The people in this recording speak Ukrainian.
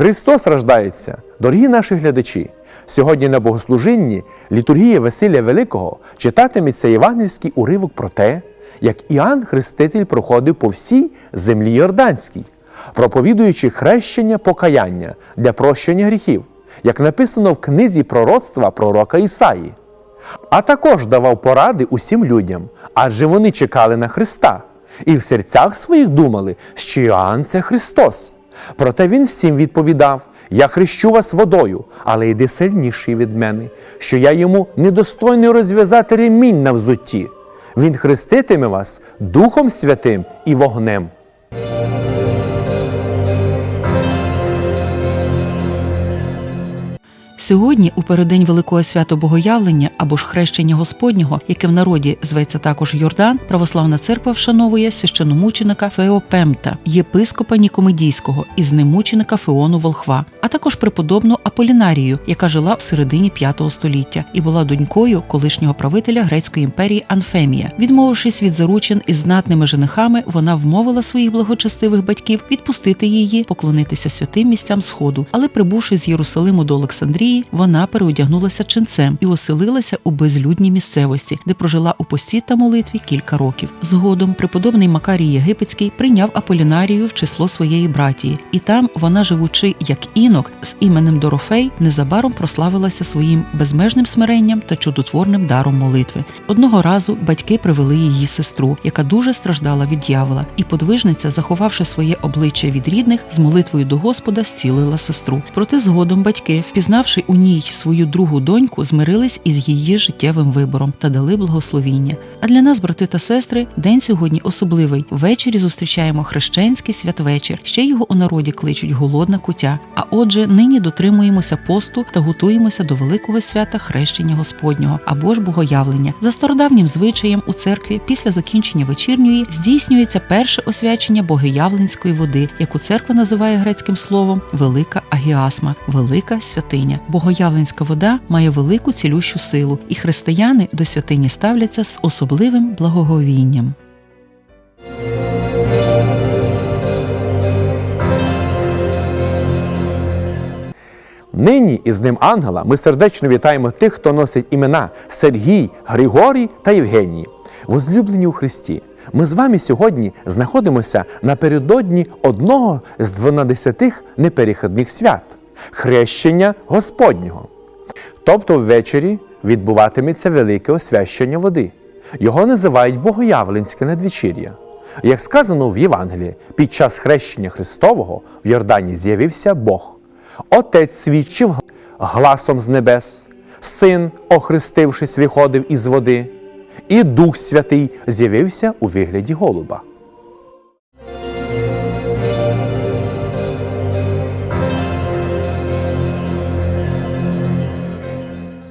Христос рождається, дорогі наші глядачі. Сьогодні на богослужінні літургія Василія Великого читатиметься євангельський уривок про те, як Іоанн Хреститель проходив по всій землі Йорданській, проповідуючи хрещення покаяння для прощення гріхів, як написано в книзі пророцтва пророка Ісаї. А також давав поради усім людям, адже вони чекали на Христа і в серцях своїх думали, що Іоанн це Христос. Проте він всім відповідав: Я хрещу вас водою, але йди сильніший від мене, що я йому недостойний розв'язати ремінь на взутті. Він хреститиме вас Духом Святим і вогнем. Сьогодні, у переддень Великого свято Богоявлення або ж хрещення Господнього, яке в народі зветься також Йордан, православна церква вшановує священомученика Феопемта, єпископа Нікомедійського і з ним мученика Феону Волхва, а також преподобну Аполінарію, яка жила в середині V століття і була донькою колишнього правителя грецької імперії Анфемія. Відмовившись від заручин із знатними женихами, вона вмовила своїх благочестивих батьків відпустити її, поклонитися святим місцям сходу. Але прибувши з Єрусалиму до Олександрії, вона переодягнулася ченцем і оселилася у безлюдній місцевості, де прожила у пості та молитві кілька років. Згодом преподобний Макарій Єгипетський прийняв Аполінарію в число своєї братії, і там вона, живучи як інок з іменем Дорофей, незабаром прославилася своїм безмежним смиренням та чудотворним даром молитви. Одного разу батьки привели її сестру, яка дуже страждала від дьявола, і подвижниця, заховавши своє обличчя від рідних, з молитвою до Господа зцілила сестру. Проте згодом батьки, впізнавши у ній свою другу доньку, змирились із її життєвим вибором та дали благословіння. А для нас, брати та сестри, день сьогодні особливий. Ввечері зустрічаємо хрещенський святвечір. Ще його у народі кличуть голодна кутя. Отже, нині дотримуємося посту та готуємося до великого свята хрещення Господнього або ж богоявлення. За стародавнім звичаєм у церкві після закінчення вечірньої здійснюється перше освячення богоявленської води, яку церква називає грецьким словом велика агіасма, велика святиня. Богоявленська вода має велику цілющу силу, і християни до святині ставляться з особливим благоговінням. Нині із ним ангела ми сердечно вітаємо тих, хто носить імена Сергій, Григорій та Євгеній. Возлюблені у Христі. Ми з вами сьогодні знаходимося напередодні одного з дванадесятих неперехідних свят хрещення Господнього. Тобто ввечері відбуватиметься велике освящення води. Його називають Богоявленське надвечір'я. Як сказано в Євангелії, під час хрещення Христового в Йордані з'явився Бог. Отець свідчив гласом з небес, син, охрестившись, виходив із води, і Дух Святий з'явився у вигляді голуба.